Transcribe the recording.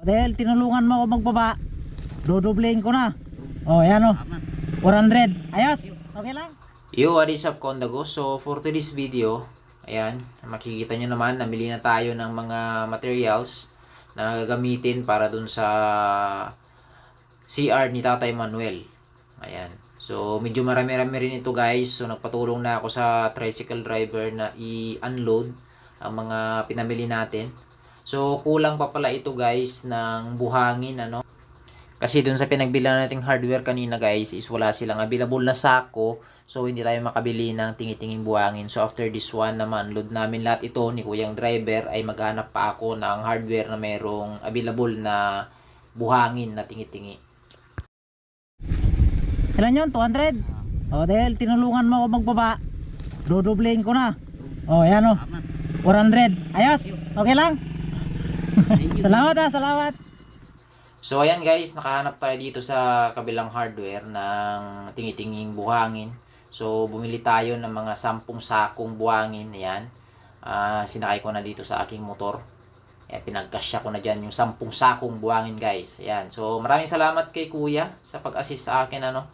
Dahil tinulungan mo ako magbaba, dodoblein ko na. Oh, yan o. 400. Ayos. Okay lang. Yo, what is up Kondago? So, for today's video, ayan, makikita nyo naman, namili na tayo ng mga materials na gagamitin para dun sa CR ni Tatay Manuel. Ayan. So, medyo marami-rami rin ito guys. So, nagpatulong na ako sa tricycle driver na i-unload ang mga pinamili natin. So, kulang pa pala ito guys ng buhangin, ano. Kasi dun sa pinagbilan nating hardware kanina guys is wala silang available na sako. So hindi tayo makabili ng tingi-tinging buhangin. So after this one naman, load namin lahat ito ni Kuyang Driver ay maghanap pa ako ng hardware na merong available na buhangin na tingi-tingi. Ilan yun? 200? Oh, dahil tinulungan mo ako magbaba, dodoblein ko na. Oh, yan o. 400. Ayos. Okay lang. Salamat ha, salamat. So ayan guys, nakahanap tayo dito sa kabilang hardware ng tingi-tinging buhangin. So bumili tayo ng mga 10 sakong buhangin, ayan. Ah, sinakay ko na dito sa aking motor. Ayan, pinagkasya ko na dyan yung 10 sakong buhangin guys. Ayan. So maraming salamat kay kuya sa pag-assist sa akin ano.